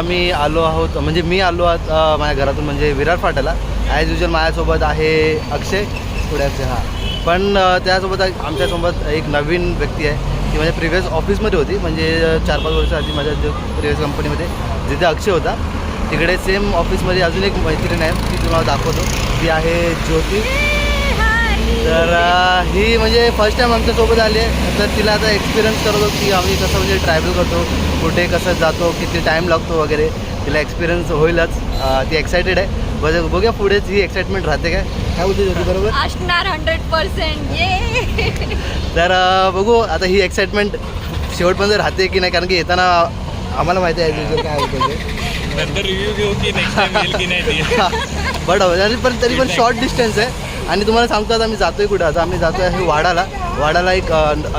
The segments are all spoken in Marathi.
आम्ही आलो आहोत म्हणजे मी आलो आहोत माझ्या घरातून म्हणजे विरार फाट्याला. ॲज युजल माझ्यासोबत आहे अक्षय. पुढे अक्षय हां. पण त्यासोबत एक- आमच्यासोबत एक नवीन व्यक्ती आहे. ती माझ्या प्रिव्हियस ऑफिसमध्ये होती. म्हणजे चार पाच वर्ष आधी माझ्या जो प्रिव्हियस कंपनीमध्ये जिथे अक्षय होता. तिकडे सेम ऑफिसमध्ये अजून एक मैत्रीण आहे. ती तुम्हाला दाखवतो. ती आहे ज्योती. तर ही म्हणजे फर्स्ट टाईम आमच्यासोबत आली आहे. तर तिला आता एक्सपिरियन्स करतो की आम्ही कसं म्हणजे ट्रॅव्हल करतो कुठे कसं जातो किती टाईम लागतो वगैरे. तिला एक्सपिरियन्स होईलच. ती एक्सायटेड आहे. बघ बघूया पुढेच ही एक्साइटमेंट राहते काय. काय बोलते बरोबर? असणार हंड्रेड पर्सेंट ये तर बघू आता ही एक्साइटमेंट शेवटपर्यंत राहते की नाही कारण की येताना आम्हाला माहिती आहे काय होतं ते. नंतर रिव्ह्यू घेऊ की नेक्स्ट टाइम येईल की नाही ते. बट तरी पण शॉर्ट डिस्टन्स आहे. आणि तुम्हाला सांगतो आता आम्ही जातोय कुठं. आता आम्ही जातोय आहे वाडाला. वाडाला एक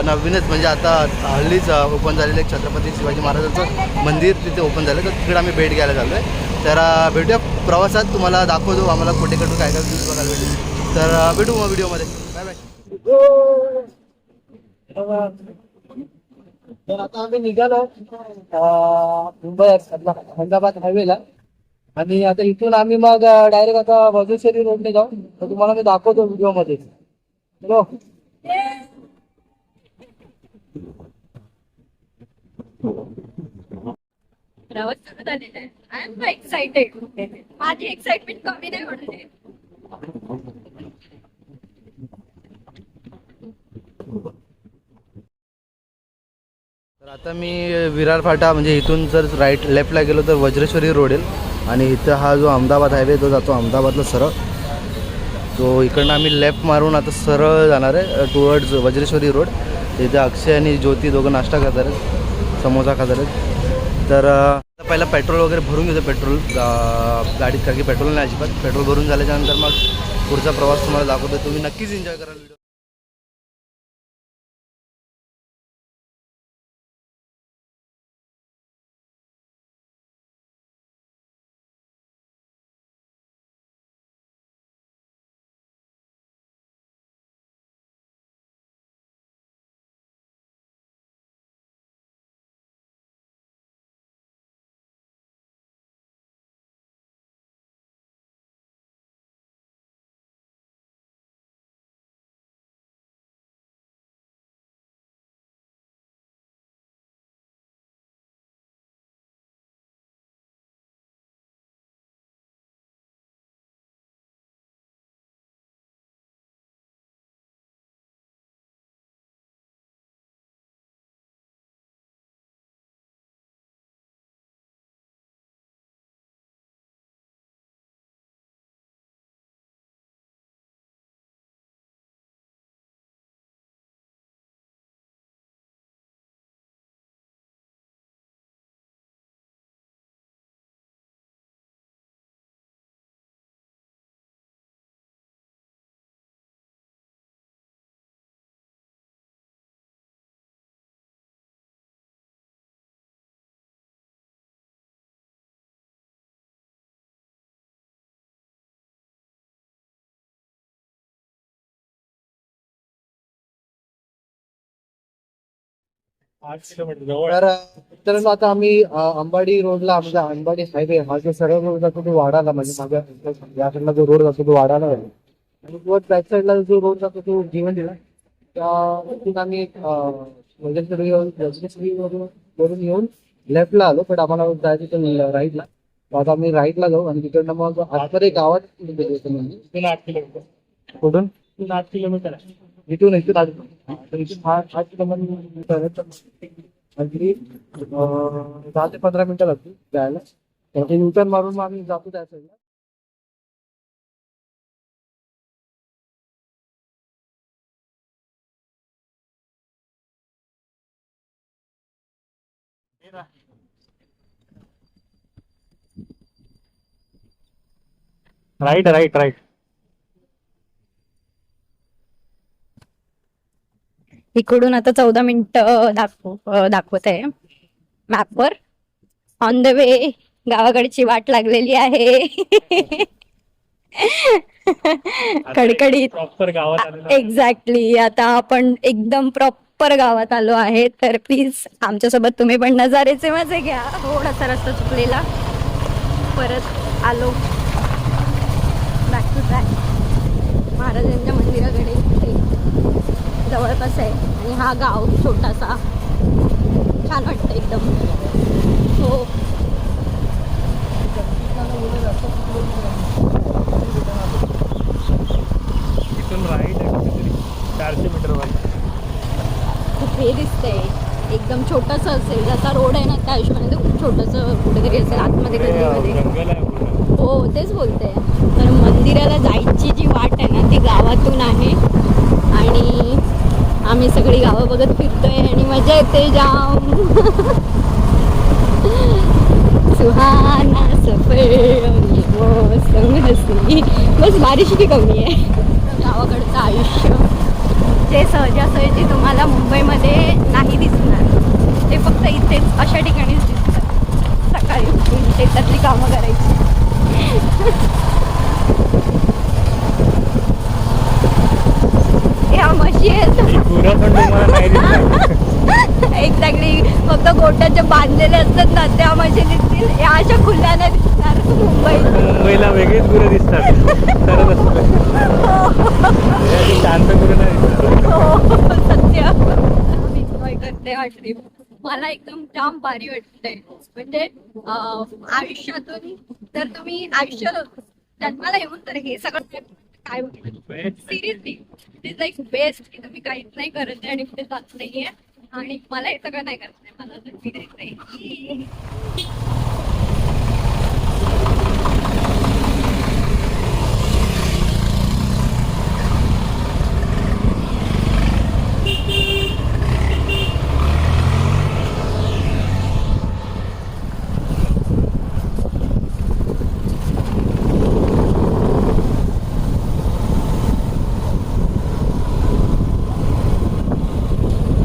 नवीनच म्हणजे आता हल्लीच ओपन झालेलं एक छत्रपती शिवाजी महाराजांचं मंदिर तिथे ओपन झालं. तर तिकडे आम्ही भेट घ्यायला चाललो आहे तर भेटूया प्रवासात. तुम्हाला दाखवतो आम्हाला कुठे कुठे काय काय व्ह्यूज बघायला भेटेल. तर भेटू मग व्हिडिओमध्ये बाय बाय तर आता आम्ही निघालो मुंबई अहमदाबाद हायवेला आणि आता इथून आम्ही मग डायरेक्ट आता वजुश्री रोडने जाऊ. तर तुम्हाला मी दाखवतो व्हिडिओमध्ये चलो प्रवास सुरू झालेला आहे आय एम एक्साइटेड माझी एक्साइटमेंट कमी नाही होणार आहे. तर आता मी विरार फाटा म्हणजे इथून जर राईट लेफ्टला गेलो तर वज्रेश्वरी रोड येईल. आणि इथं हा जो अहमदाबाद हायवे तो जातो अहमदाबादला सरळ. तो इकडनं आम्ही लेफ्ट मारून आता सरळ जाणार आहे टुवर्ड्स वज्रेश्वरी रोड तिथे अक्षय आणि ज्योती दोघं नाश्ता खातार आहेत समोसा खातात आहेत. तर पहिला पेट्रोल वगैरे भरून घेतो पेट्रोल गाडीत कारण की पेट्रोल नाही अजिबात. पेट्रोल भरून झाल्याच्यानंतर मग पुढचा प्रवास तुम्हाला दाखवतो. तुम्ही नक्कीच एन्जॉय कराल व्हिडिओ. तर तर आता आम्ही अंबाडी रोडला म्हणजे अंबाडी हायवे हा जो सरळ रोड जातो तो वाडाला म्हणजे माझ्या या साईडला जो रोड जातो तो वाडाला आहे आणि वर बॅक साईडला जो रोड जातो तो जीवन दिला. त्या आम्ही वरून वरून येऊन लेफ्टला आलो पण आम्हाला जायचं होतं राईटला आता आम्ही राईटला जाऊ आणि तिकडनं मग आतमध्ये गावात म्हणजे कुठून? आठ किलोमीटर आहे इथून इथून दहा ते पंधरा मिनिटं लागतील जायला. त्याचे न्यूटन मारून मग आम्ही जातो त्या साईडला राईट राईट राईट इकडून आता चौदा मिनिट दाखव दाखवत आहे मॅपवर ऑन द वे गावाकडची वाट लागलेली आहे. कडकडीत. एक्झॅक्टली आता आपण एकदम प्रॉपर गावात आलो आहे. तर प्लीज आमच्यासोबत तुम्ही पण नजारेचे मजे घ्या. थोडासा रस्ता चुकलेला. परत आलो. बॅक टू ट्रॅक महाराजांच्या मंदिराकडे. जवळपास आहे. आणि हा गाव छोटासा छान वाटतं एकदम. हो. इथून राईट आहे कुठेतरी. चारशे मीटरवर खूप हे दिसतंय. एकदम छोटंसं असेल. जसा रोड आहे ना त्या हिशोबाने ते खूप छोटंसं कुठेतरी असेल. आतमध्ये हो तेच बोलते तर मंदिराला जायची जी वाट आहे ना ती गावातून आहे. आणि आम्ही सगळी गावं बघत फिरतोय आणि मजा येते जाम. सुहाना सफर हो, हसी बस बारिश की कमी आहे. गावाकडचं आयुष्य. जे सहजासहजी तुम्हाला मुंबईमध्ये नाही दिसणार ते फक्त इथेच अशा ठिकाणीच दिसतात. सकाळी उठून शेतातली कामं करायची. पुरा पण तुम्हाला नाही दिसणार एक्झॅक्टली फक्त गोट्याचे बांधलेले असतात ना त्या म्हशी दिसतील. या अशा खुल्या नाही दिसणार मुंबईत मुंबईला वेगळीच गुरं दिसतात. खरंच असतं शांत गुरं नाही दिसतात हो सत्य. एन्जॉय करते हा ट्रिप मला एकदम जाम भारी वाटतंय. म्हणजे आयुष्यातून जर तुम्ही आयुष्य जन्माला येऊन तर हे सगळं काय सिरियसली इज लाईक बेस्ट की तुम्ही काहीच नाही करत आहे आणि कुठे जात नाहीये. आणि मला हे सगळं नाही करत आहे मला तर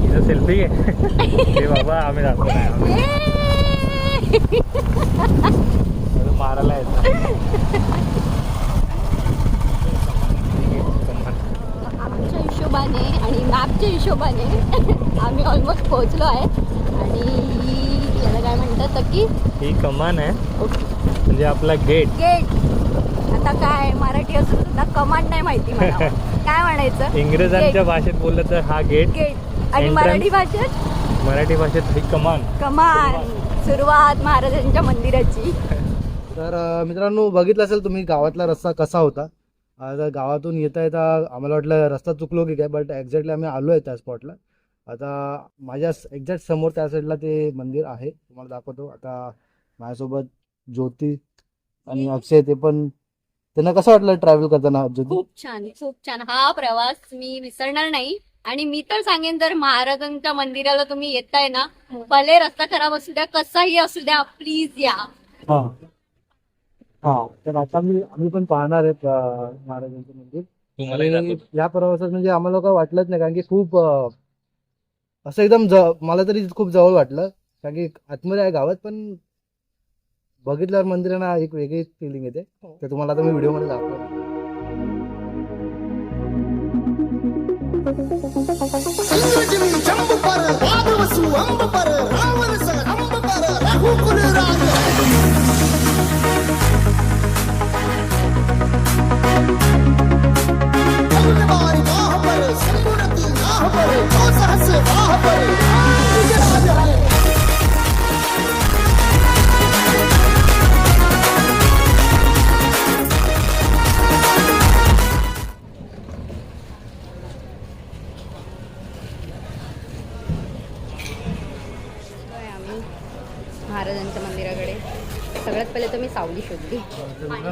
तिथं सेल्फी घे ते बाबा आम्ही जातो नाही आम्ही अजून मारायला येतं आमच्या हिशोबाने मॅपच्या हिशोबाने आम्ही ऑलमोस्ट पोहोचलो आहे. आणि याला काय म्हणतात की ही कमान आहे. म्हणजे आपला गेट गेट आता काय मराठी असून सुद्धा कमांड नाही माहिती मला. काय म्हणायचं? इंग्रजांच्या भाषेत बोललं तर हा गेट गेट आणि. मराठी भाषेत? मराठी भाषेत ही कमान. कमान. सुरुवात. महाराजांच्या मंदिराची. तर मित्रांनो बघितलं असेल तुम्ही गावातला रस्ता कसा होता. आता गावातून येता येता आम्हाला वाटलं रस्ता चुकलो की काय बट एक्झॅक्टली आम्ही आलो आहे त्या स्पॉटला आता माझ्या एक्झॅक्ट समोर त्या साईडला ते मंदिर आहे तुम्हाला दाखवतो. आता माझ्यासोबत ज्योती आणि अक्षय ते पण त्यांना कसं वाटलं ट्रॅव्हल करताना ज्योती? खूप छान खूप छान. हा प्रवास मी विसरणार नाही. आणि मी तर सांगेन जर महाराजांच्या मंदिराला तुम्ही येताय ना भले रस्ता खराब असू द्या कसाही असू द्या प्लीज या. हा. हा तर आता मी आम्ही पण पाहणार आहेत अं, महाराजांचं मंदिर. आणि या प्रवासात म्हणजे आम्हाला काय वाटलंच नाही कारण की खूप अं, असं एकदम ज मला तरी खूप जवळ वाटलं. कारण की आतमध्ये आहे गावात पण बघितल्यावर मंदिरांना एक वेगळी फिलिंग येते. तर तुम्हाला आता मी व्हिडिओमध्ये दाखवतो. अंग्रेजन जंब पर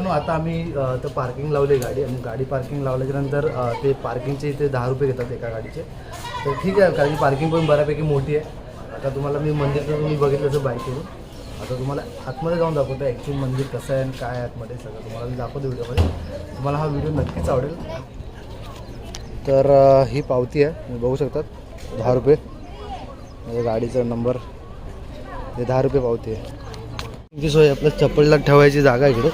मित्रांनो आता आम्ही तर पार्किंग लावली गाडी आणि गाडी पार्किंग लावल्याच्यानंतर ते पार्किंगचे इथे दहा रुपये घेतात एका गाडीचे. तर ठीक आहे कारण की पार्किंग पण बऱ्यापैकी मोठी आहे. आता तुम्हाला मी मंदिर तर तुम्ही बघितलं तर बाईकवरून आता तुम्हाला आतमध्ये जाऊन दाखवतो ॲक्च्युअली मंदिर कसं आहे आणि काय आहे आतमध्ये सगळं. तुम्हाला मी दाखवतो व्हिडिओमध्ये. तुम्हाला हा व्हिडिओ नक्कीच आवडेल. तर ही पावती आहे. तुम्ही बघू शकतात. दहा रुपये. म्हणजे गाडीचा नंबर हे दहा रुपये पावती आहे. सोय आपल्या चप्पलला ठेवायची जागा आहे इकडे.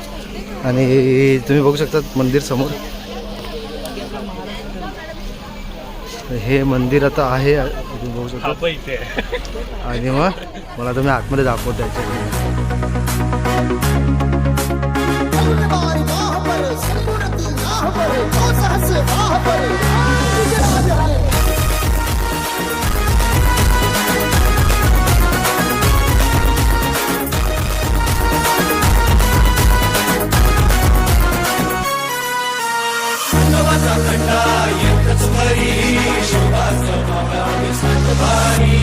आणि तुम्ही बघू शकता मंदिर समोर. हे मंदिर आता आहे तुम्ही बघू शकता. आणि मग मला तुम्ही आतमध्ये दाखवतो याच्याकडे the.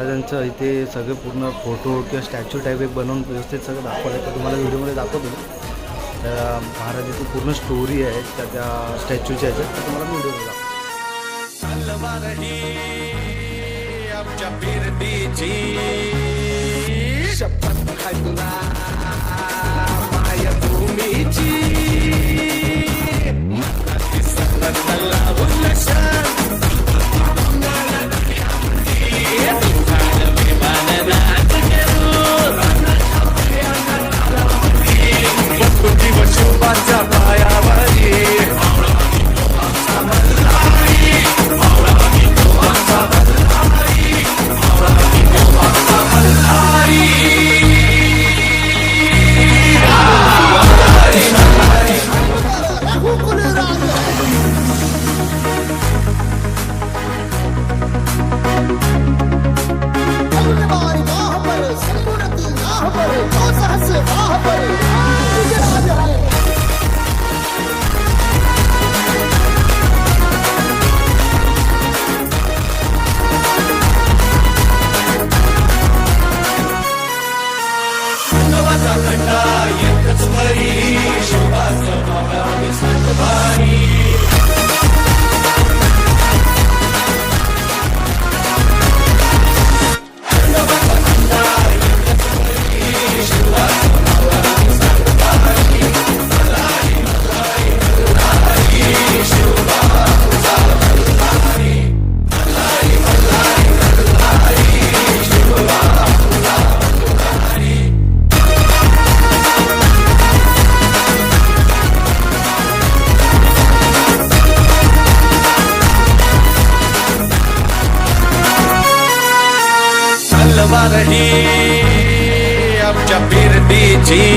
महाराजांचं इथे सगळे पूर्ण फोटो किंवा स्टॅच्यू टाईप एक बनवून व्यवस्थित सगळं दाखवलं तर तुम्हाला व्हिडिओमध्ये दाखवतो मी. तर महाराजाची पूर्ण स्टोरी आहे. त्या त्या स्टॅच्यूची ह्याच्यात तर तुम्हाला मी व्हिडिओमध्ये दाखवतो. G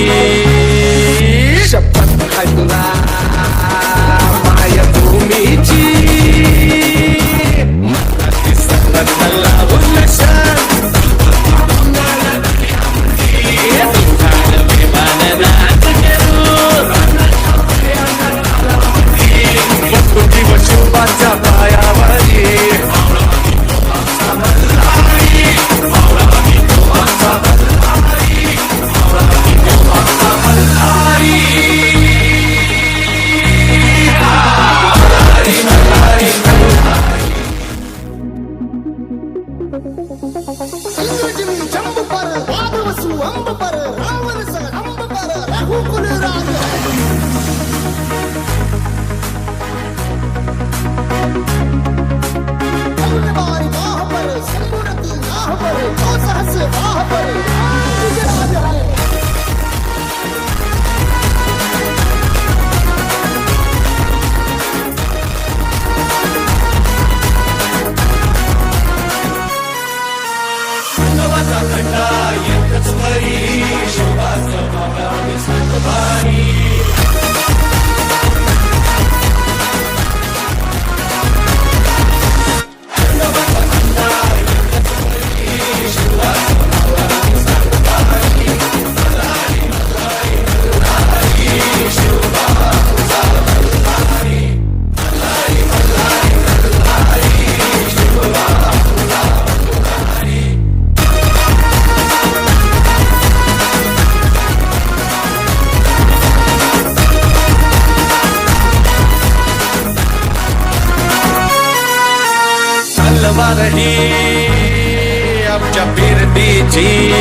ti.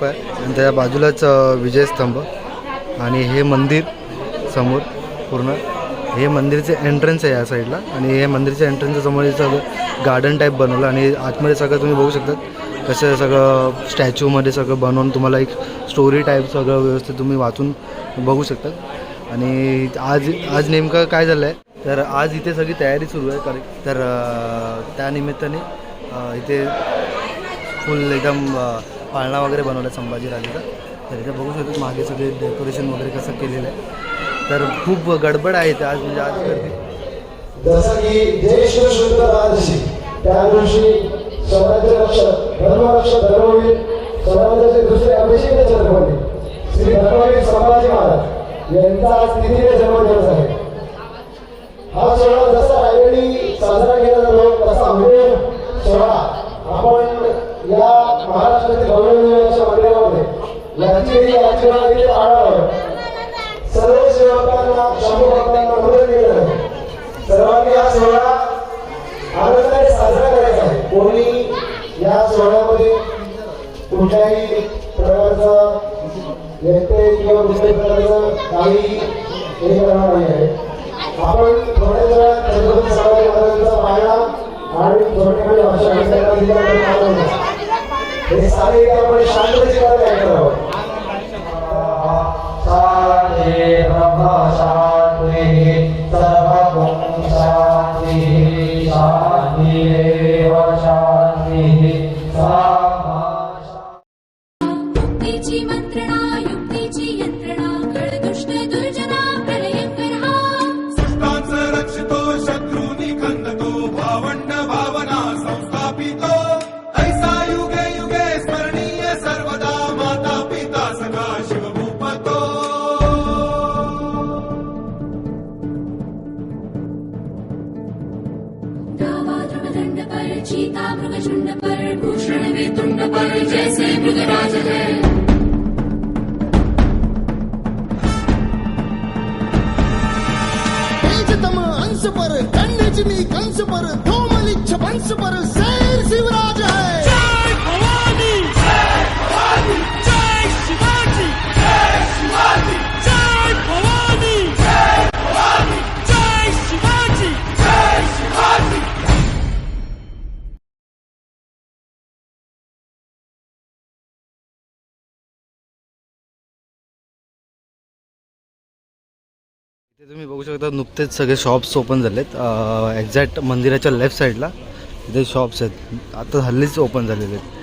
चौक आहे आणि त्याच्या बाजूलाच विजयस्तंभ आणि हे मंदिर समोर पूर्ण. हे मंदिरचे एंट्रन्स आहे या साईडला आणि हे मंदिरच्या एंट्रन्सच्या समोर सगळं गार्डन टाईप बनवलं आणि आतमध्ये सगळं तुम्ही बघू शकता कसं सगळं स्टॅच्यूमध्ये सगळं बनवून तुम्हाला एक स्टोरी टाईप सगळं व्यवस्थित तुम्ही वाचून बघू शकतात आणि आज आज नेमकं काय झालं आहे तर आज इथे सगळी तयारी सुरू आहे कारण तर त्यानिमित्ताने इथे फुल एकदम पाळणा वगैरे बनवला आहे संभाजीराजेचा तर इथे बघू शकतो मागे सगळे डेकोरेशन वगैरे कसं केलेलं आहे. तर खूप गडबड आहे इथे आज म्हणजे आज गर्दी. जसं की शुद्ध त्या दिवशी स्वराज्य रक्षक धर्मरक्षक धर्मवीर स्वराज्याचे दुसरे अभिषेक छत्रपती श्री धर्मवीर संभाजी महाराज यांचा आज जन्मदिवस आहे? हा सोहळा जसा रायगडी साजरा केला जातो तसा सोहळा आपण या महाराष्ट्रातील भव्य मंदिरामध्ये याची याचना इथे सर्व सेवकांना शंभू भक्तांना मदत केलं आहे. सर्वांनी हा सोहळा आनंदाने साजरा करायचा आहे. कोणी या सोहळ्यामध्ये कुठल्याही प्रकारचा व्यक्ती किंवा कुठल्याही प्रकारचं काही हे करणार नाही आहे. आपण थोड्या वेळात छत्रपती संभाजी महाराजांचा पाळणा आणि थोड्याकडे भाषा घेतल्याला दिल्यानंतर आनंद आहे. हे सारे तुम्ही बघू शकता नुकतेच सगळे शॉप्स ओपन झालेत. एक्झॅक्ट मंदिराच्या लेफ्ट साईडला इथे शॉप्स आहेत. आता हल्लीच ओपन झालेले आहेत.